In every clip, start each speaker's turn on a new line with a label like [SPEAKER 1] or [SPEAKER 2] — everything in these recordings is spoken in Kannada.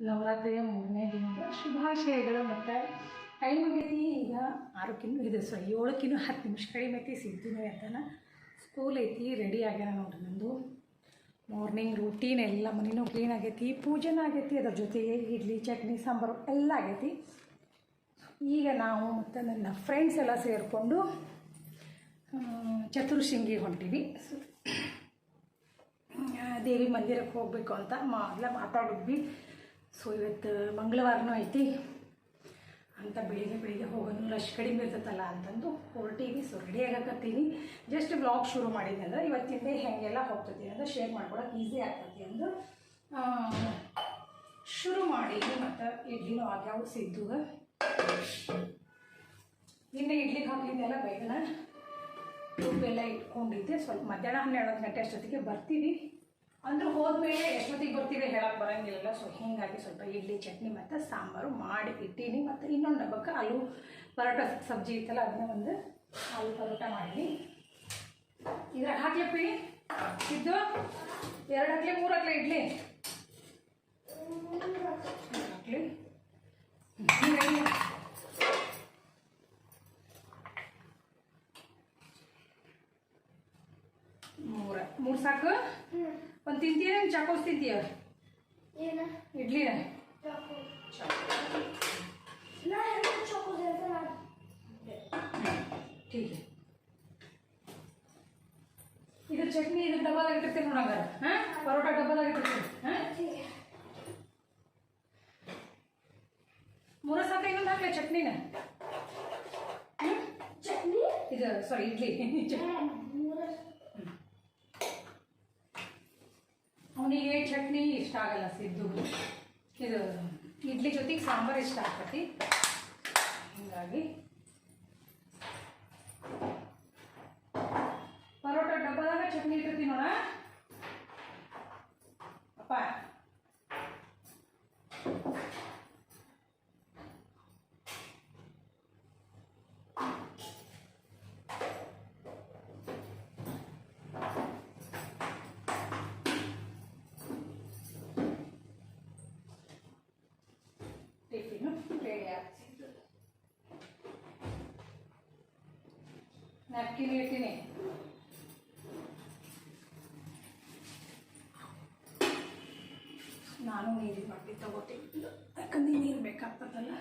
[SPEAKER 1] ನವರಾತ್ರಿಯ ಮೂರನೇ ದಿನದ ಶುಭಾಶಯಗಳು ಮತ್ತು ಟೈಮ್ ಆಗೈತಿ ಈಗ ಆರಕ್ಕಿನ್ನೂ ಇದೆ ಸೊ ಏಳಕ್ಕಿನ್ನೂ ಹತ್ತು ನಿಮಿಷ ಕಡಿಮೆ ಐತಿ, ಸಿಗ್ತೀನಿ ಅಂತಾನ ಸ್ಕೂಲ್ ಐತಿ ರೆಡಿ ಆಗ್ಯಾನ ನೋಡ್ರಿ ನಂದು. ಮಾರ್ನಿಂಗ್ ರೂಟೀನ್ ಎಲ್ಲ ಮನೆಯೂ ಕ್ಲೀನ್ ಆಗೈತಿ, ಪೂಜೆನೂ ಆಗೈತಿ, ಅದ್ರ ಜೊತೆಗೆ ಇಡ್ಲಿ, ಚಟ್ನಿ, ಸಾಂಬಾರು ಎಲ್ಲ ಆಗೈತಿ. ಈಗ ನಾವು ಮತ್ತು ನನ್ನ ಫ್ರೆಂಡ್ಸ್ ಎಲ್ಲ ಸೇರಿಕೊಂಡು ಚತುರ್ಶೃಂಗಿ ಹೊಂಟೀವಿ. ದೇವಿ ಮಂದಿರಕ್ಕೆ ಹೋಗಬೇಕು ಅಂತ ಮೊದಲ ಮಾತಾಡಿದ್ವಿ. ಸೊ ಇವತ್ತು ಮಂಗಳವಾರನೂ ಐತಿ. ಅಂತ ಬೆಳಿಗ್ಗೆ ಬೆಳಿಗ್ಗೆ ಹೋಗೋದು ರಶ್ ಕಡಿಮೆ ಇರ್ತೈತಲ್ಲ ಅಂತಂದು ಹೊರಟೀವಿ. ಸೊ ರೆಡಿ ಆಗಕತ್ತೀನಿ ಜಸ್ಟ್ ಬ್ಲಾಗ್ ಶುರು ಮಾಡಿದ್ದೆ ಅಂದ್ರೆ ಇವತ್ತಿಂದ ಹೆಂಗೆಲ್ಲ ಹೋಗ್ತೈತಿ ಅಂದ್ರೆ ಶೇರ್ ಮಾಡ್ಕೊಳಕ್ಕೆ ಈಸಿ ಆಗ್ತೈತಿ ಅಂದ್ರೆ ಶುರು ಮಾಡಿದ್ವಿ. ಮತ್ತು ಇಡ್ಲಿನೂ ಆಗ್ಯಾವ ಸಿದ್ದುಗ. ನಿನ್ನೆ ಇಡ್ಲಿಗೆ ಹಾಕಿದ್ದೆಲ್ಲ ಬೇಗನ? ಉಪ್ಪೆಲ್ಲ ಇಟ್ಕೊಂಡಿದ್ದೆ. ಸ್ವಲ್ಪ ಮಧ್ಯಾಹ್ನ ಹನ್ನೆರಡು ಗಂಟೆ ಅಷ್ಟೊತ್ತಿಗೆ ಬರ್ತೀವಿ. ಅಂದ್ರೆ ಹೋದ್ಮೇಲೆ ಎಷ್ಟೊತ್ತಿಗೆ ಬರ್ತೀವಿ ಹೇಳಕ್ಕೆ ಬರೋಂಗಿಲ್ಲ ಸೊ ಹೀಗಾಗಿ ಸ್ವಲ್ಪ ಇಡ್ಲಿ, ಚಟ್ನಿ ಮತ್ತು ಸಾಂಬಾರು ಮಾಡಿ ಇಟ್ಟೀನಿ. ಮತ್ತು ಇನ್ನೊಂದು ಹಬ್ಬಕ್ಕೆ ಆಲೂ ಪರೋಟ ಸಬ್ಜಿ ಇತ್ತಲ್ಲ, ಅದನ್ನ ಒಂದು ಆಲೂ ಪರೋಟ ಮಾಡೀನಿ. ಇದ್ರಾಗ ಹಾಕ್ಲಪ್ಪಿ? ಇದ್ದು? ಎರಡು ಹಾಕ್ಲಿ, ಮೂರು ಹಾಕ್ಲಿ ಇಡ್ಲಿ? ಹಾಕ್ಲಿ. ಮೂರ ಮೂರು ಸಾಕು ಒಂದು ತಿಂತೀಯ ಚಾಕೋಸ್ ತಿಂತೀಯ
[SPEAKER 2] ಏನ
[SPEAKER 1] ಇಡ್ಲಿನ
[SPEAKER 2] ಚಾಕು ನಾ ಎರಡು ಚಾಕು ಹೇಳ್ತಾನ
[SPEAKER 1] ठीक है ಇದು ಚಟ್ನಿ ಇದು ಡಬ್ಬದಾಗ ಇಟ್ಟಿರ್ತೀನಿ ನೋಡಂಗಾರ ಹಾಂ ಪರೋಟ ಡಬ್ಬದಾಗ ಇಟ್ಟಿರ್ತೀನಿ ಹಾಂ ಮೂರ ಚಟ್ನಿನ? ಇದು ಸಾರಿ ಇಡ್ಲಿ. ಅವನಿಗೆ ಚಟ್ನಿ ಇಷ್ಟ ಆಗಲ್ಲ ಸಿದ್ದು. ಇದು ಇಡ್ಲಿ ಜೊತೆಗೆ ಸಾಂಬಾರು ಇಷ್ಟ ಆಗ್ತತಿ. ಹೀಗಾಗಿ. ಪರೋಟ ಡಬ್ಬದಾಗ ಚಟ್ನಿ ಇಟ್ಟಿರ್ತೀನಿ ನೋಡ. ಅಪ್ಪ. ನ್ಯಾಪ್ಕಿನ್ ಇಡ್ತೀನಿ ನಾನು ನೀರಿನ ಬಟ್ಟೆ ತಗೋತೀನಿ. ಯಾಕಂದ್ರೆ ನೀರು ಬೇಕಾಗ್ತದಲ್ಲ.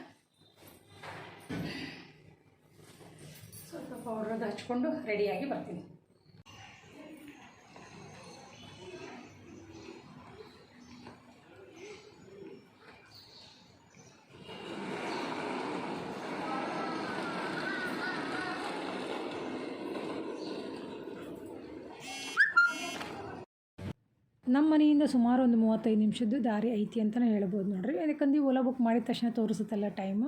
[SPEAKER 1] ಸ್ವಲ್ಪ ಪೌಡ್ರದ್ದು ಹಚ್ಕೊಂಡು ರೆಡಿಯಾಗಿ ಬರ್ತೀನಿ. ನಮ್ಮ ಮನೆಯಿಂದ ಸುಮಾರು ಒಂದು ಮೂವತ್ತೈದು ನಿಮಿಷದ್ದು ದಾರಿ ಐತಿ ಅಂತಲೇ ಹೇಳ್ಬೋದು ನೋಡ್ರಿ. ಯಾಕಂದ್ರೆ ಓಲಾ ಬುಕ್ ಮಾಡಿದ ತಕ್ಷಣ ತೋರಿಸುತ್ತಲ್ಲ ಟೈಮ್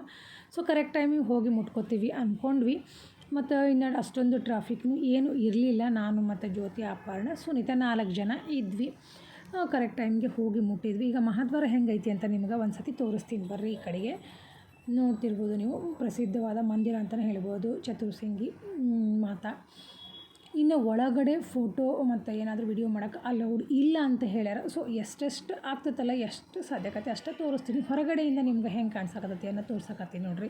[SPEAKER 1] ಸೊ ಕರೆಕ್ಟ್ ಟೈಮಿಗೆ ಹೋಗಿ ಮುಟ್ಕೋತೀವಿ ಅಂದ್ಕೊಂಡ್ವಿ ಮತ್ತು ಇನ್ನು ಅಷ್ಟೊಂದು ಟ್ರಾಫಿಕ್ನು ಏನು ಇರಲಿಲ್ಲ. ನಾನು ಮತ್ತು ಜ್ಯೋತಿ, ಅಪರ್ಣ, ಸುನೀತಾ ನಾಲ್ಕು ಜನ ಇದ್ವಿ. ಕರೆಕ್ಟ್ ಟೈಮ್ಗೆ ಹೋಗಿ ಮುಟ್ಟಿದ್ವಿ. ಈಗ ಮಹಾದ್ವಾರ ಹೆಂಗೈತಿ ಅಂತ ನಿಮ್ಗೆ ಒಂದು ಸತಿ ತೋರಿಸ್ತೀನಿ ಬರ್ರಿ ಈ ಕಡೆಗೆ. ನೋಡ್ತಿರ್ಬೋದು ನೀವು. ಪ್ರಸಿದ್ಧವಾದ ಮಂದಿರ ಅಂತಲೇ ಹೇಳ್ಬೋದು. ಚತುರ್ಸಿಂಗಿ ಮಾತಾ. ಇನ್ನು ಒಳಗಡೆ ಫೋಟೋ ಮತ್ತು ಏನಾದರೂ ವಿಡಿಯೋ ಮಾಡೋಕೆ ಅಲೌಡ್ ಇಲ್ಲ ಅಂತ ಹೇಳ್ಯಾರ. ಸೊ ಎಷ್ಟೆಷ್ಟು ಆಗ್ತೈತಲ್ಲ, ಎಷ್ಟು ಸಾಧ್ಯಕತೆ ಅಷ್ಟೇ ತೋರಿಸ್ತೀನಿ. ಹೊರಗಡೆಯಿಂದ ನಿಮ್ಗೆ ಹೆಂಗೆ ಕಾಣಿಸಕತ್ತೈತಿ ಅನ್ನೋ ತೋರ್ಸಕತ್ತೀನಿ ನೋಡ್ರಿ.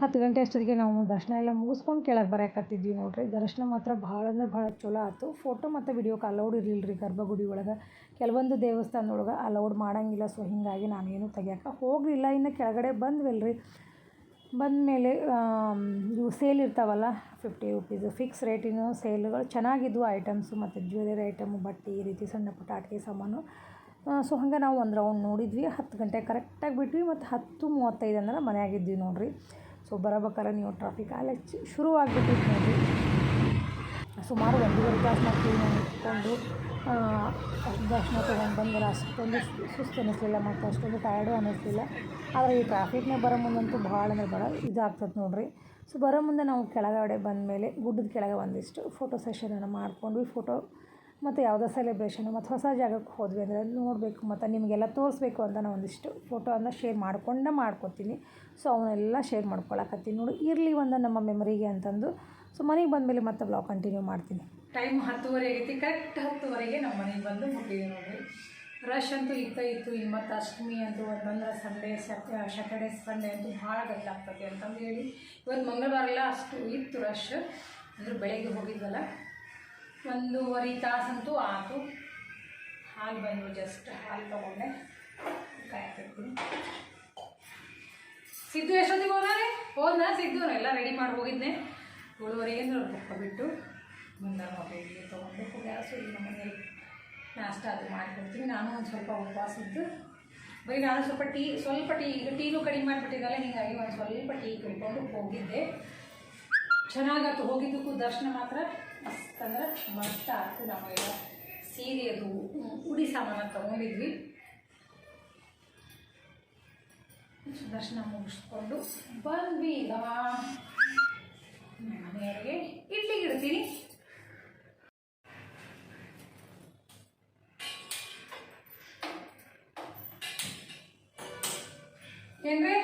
[SPEAKER 1] ಹತ್ತು ಗಂಟೆ ಅಷ್ಟೊತ್ತಿಗೆ ನಾವು ದರ್ಶನ ಎಲ್ಲ ಮುಗಿಸ್ಕೊಂಡು ಕೆಳಗೆ ಬರೋಕತ್ತಿದ್ವಿ ನೋಡಿರಿ. ದರ್ಶನ ಮಾತ್ರ ಭಾಳ ಅಂದ್ರೆ ಭಾಳ ಚಲೋ ಆಯ್ತು. ಫೋಟೋ ಮತ್ತು ವಿಡಿಯೋಕ್ಕೆ ಅಲೌಡ್ ಇರಲಿಲ್ಲ ರೀ ಗರ್ಭಗುಡಿ ಒಳಗೆ. ಕೆಲವೊಂದು ದೇವಸ್ಥಾನದೊಳಗೆ ಅಲೌಡ್ ಮಾಡಂಗಿಲ್ಲ ಸೊ ಹೀಗಾಗಿ ನಾನೇನು ತೆಗಿಯೋಕೆ ಹೋಗಲಿಲ್ಲ. ಇನ್ನು ಕೆಳಗಡೆ ಬಂದ್ವಲ್ಲ ರೀ. ಬಂದಮೇಲೆ ಇವು ಸೇಲ್ ಇರ್ತಾವಲ್ಲ ಫಿಫ್ಟಿ ರುಪೀಸು ಫಿಕ್ಸ್ ರೇಟಿನ ಸೇಲ್ಗಳು ಚೆನ್ನಾಗಿದ್ವು ಐಟಮ್ಸು ಮತ್ತು ಜ್ಯುವೆಲರಿ ಐಟಮು ಬಟ್ಟೆ ಈ ರೀತಿ ಸಣ್ಣ ಪುಟ್ಟ ಆಟಿಕೆ ಸಾಮಾನು. ಸೊ ಹಂಗೆ ನಾವು ಒಂದು ರೌಂಡ್ ನೋಡಿದ್ವಿ. ಹತ್ತು ಗಂಟೆ ಕರೆಕ್ಟಾಗಿ ಬಿಟ್ವಿ. ಮತ್ತು ಹತ್ತು ಮೂವತ್ತೈದು ಅಂದ್ರೆ ಮನೆಯಾಗಿದ್ವಿ ನೋಡ್ರಿ. ಸೊ ಬರಬೇಕಾದ್ರೆ ನೀವು ಟ್ರಾಫಿಕ್ ಚ- ಶುರು ಆಗಿಬಿಟ್ಟಿತ್ತು ನೋಡಿರಿ ಸುಮಾರು ಒಂದೂವರೆ ತಾಸು ಕ್ಲೀನ್ ನಿಂತ್ಕೊಂಡು ದರ್ಶನ ತೊಗೊಂಡು ಬಂದರೆ ಅಷ್ಟೊಂದು ಸುಸ್ತು ಅನ್ನಿಸ್ಲಿಲ್ಲ ಮತ್ತು ಅಷ್ಟೊಂದು ಟಯರ್ಡು ಅನ್ನಿಸ್ಲಿಲ್ಲ ಆದರೆ ಈ ಟ್ರಾಫಿಕ್ನೇ ಬರೋ ಮುಂದಂತೂ ಭಾಳ ಅಂದ್ರೆ ಭಾಳ ಇದಾಗ್ತದೆ ನೋಡಿರಿ. ಸೊ ಬರೋ ಮುಂದೆ ನಾವು ಕೆಳಗಡೆ ಬಂದ ಮೇಲೆ ಗುಡ್ಡದ ಕೆಳಗೆ ಒಂದಿಷ್ಟು ಫೋಟೋ ಸೆಷನನ್ನು ಮಾಡ್ಕೊಂಡ್ವಿ ಫೋಟೋ ಮತ್ತು ಯಾವುದೋ ಸೆಲೆಬ್ರೇಷನು ಮತ್ತು ಹೊಸ ಜಾಗಕ್ಕೆ ಹೋದ್ವಿ ಅಂದರೆ ನೋಡಬೇಕು ಮತ್ತು ನಿಮಗೆಲ್ಲ ತೋರಿಸ್ಬೇಕು ಅಂತ ನಾನು ಒಂದಿಷ್ಟು ಫೋಟೋವನ್ನು ಶೇರ್ ಮಾಡಿಕೊಂಡೇ ಮಾಡ್ಕೊತೀನಿ. ಸೊ ಅವನ್ನೆಲ್ಲ ಶೇರ್ ಮಾಡ್ಕೊಳಕತ್ತೀನಿ. ನೋಡಿ, ಇರಲಿ ಒಂದು ನಮ್ಮ ಮೆಮರಿಗೆ ಅಂತಂದು. ಸೊ ಮನೆಗೆ ಬಂದಮೇಲೆ ಮತ್ತೆ ಬ್ಲಾಗ್ ಕಂಟಿನ್ಯೂ ಮಾಡ್ತೀನಿ. ಟೈಮ್ ಹತ್ತುವರೆ ಆಗೈತಿ. ಕರೆಕ್ಟ್ ಹತ್ತುವರೆಗೆ ನಮ್ಮ ಮನೆಗೆ ಬಂದು ಮುಟ್ಟಿದೆ ನೋಡಿ ರಶ್ ಅಂತೂ ಇತ್ತ ಇತ್ತು. ಈ ಮತ್ತು ಅಷ್ಟಮಿ ಅಂತೂ ಅಂತಂದ್ರೆ ಸಂಡೇ ಸ್ಯಾಟರ್ಡೆ ಸಂಡೇ ಅಂತೂ ಭಾಳ ಗದ್ದಲಾಗ್ತದೆ ಅಂತಂದು ಹೇಳಿ. ಇವತ್ತು ಮಂಗಳವಾರ ಎಲ್ಲ ಅಷ್ಟು ಇತ್ತು ರಶ್ ಅಂದರೆ ಬೆಳಗ್ಗೆ ಹೋಗಿದ್ವಲ್ಲ. ಒಂದೂವರೆ ತಾಸಂತೂ ಆತು. ಹಾಲು ಬಂದು ಜಸ್ಟ್ ಹಾಲು ತೊಗೊಂಡೆ. ಕಾಯ್ತಿರ್ತೀನಿ ಸಿದ್ದು ಎಷ್ಟೊತ್ತಿಗೆ ಹೋದಾನೆ? ಹೋದ್ನ? ಸಿದ್ದು ಎಲ್ಲ ರೆಡಿ ಮಾಡಿ ಹೋಗಿದ್ದೆ ಏಳುವರೆಗೆ ಬಿಟ್ಟು ಬಂದ ಮಗಳಿಗೆ ತೊಗೊಂಡು ಗ್ಯಾಸು ನಮ್ಮ ಮನೇಲಿ ನಾಷ್ಟ ಅದು ಮಾಡಿಕೊಡ್ತೀನಿ ನಾನು ಒಂದು ಸ್ವಲ್ಪ ಉಪವಾಸ ಇದ್ದು, ಬರೀ ನಾನು ಸ್ವಲ್ಪ ಟೀ ಸ್ವಲ್ಪ ಟೀ, ಈಗ ಟೀನು ಕಡಿಮೆ ಮಾಡಿಬಿಟ್ಟಿದ್ದಲ್ಲ ಹೀಗಾಗಿ ಒಂದು ಸ್ವಲ್ಪ ಟೀ ಕುಡ್ಕೊಂಡು ಹೋಗಿದ್ದೆ. ಚೆನ್ನಾಗಾಯ್ತು ಹೋಗಿದ್ದಕ್ಕೂ ದರ್ಶನ ಮಾತ್ರ. ಮಸ್ತ್ ಅಂದ್ರೆ ಮಸ್ತ್ ಆಯ್ತು ನಮಗೆಲ್ಲ ಸೀರೆ ಅದು ಉಡಿ ಸಾಮಾನು ತೊಗೊಂಡಿದ್ವಿ. ದರ್ಶನ ಮುಗಿಸ್ಕೊಂಡು ಬಂದ್ವಿ. ಈಗ ಮನೆಯವರಿಗೆ ಇಡ್ಲಿಗೆ ಇಡ್ತೀನಿ. ಏನ್ರಿ?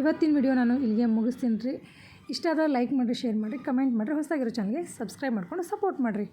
[SPEAKER 1] ಇವತ್ತಿನ ವಿಡಿಯೋ ನಾನು ಇಲ್ಲಿಗೆ ಮುಗಿಸ್ತೀನಿ ರೀ. ಇಷ್ಟ ಆದ್ರೆ ಲೈಕ್ ಮಾಡಿರಿ ಶೇರ್ ಮಾಡಿರಿ ಕಮೆಂಟ್ ಮಾಡಿರಿ. ಹೊಸದಾಗಿರೋ ಚಾನಲ್ಗೆ ಸಬ್ಸ್ಕ್ರೈಬ್ ಮಾಡ್ಕೊಂಡು ಸಪೋರ್ಟ್ ಮಾಡಿರಿ.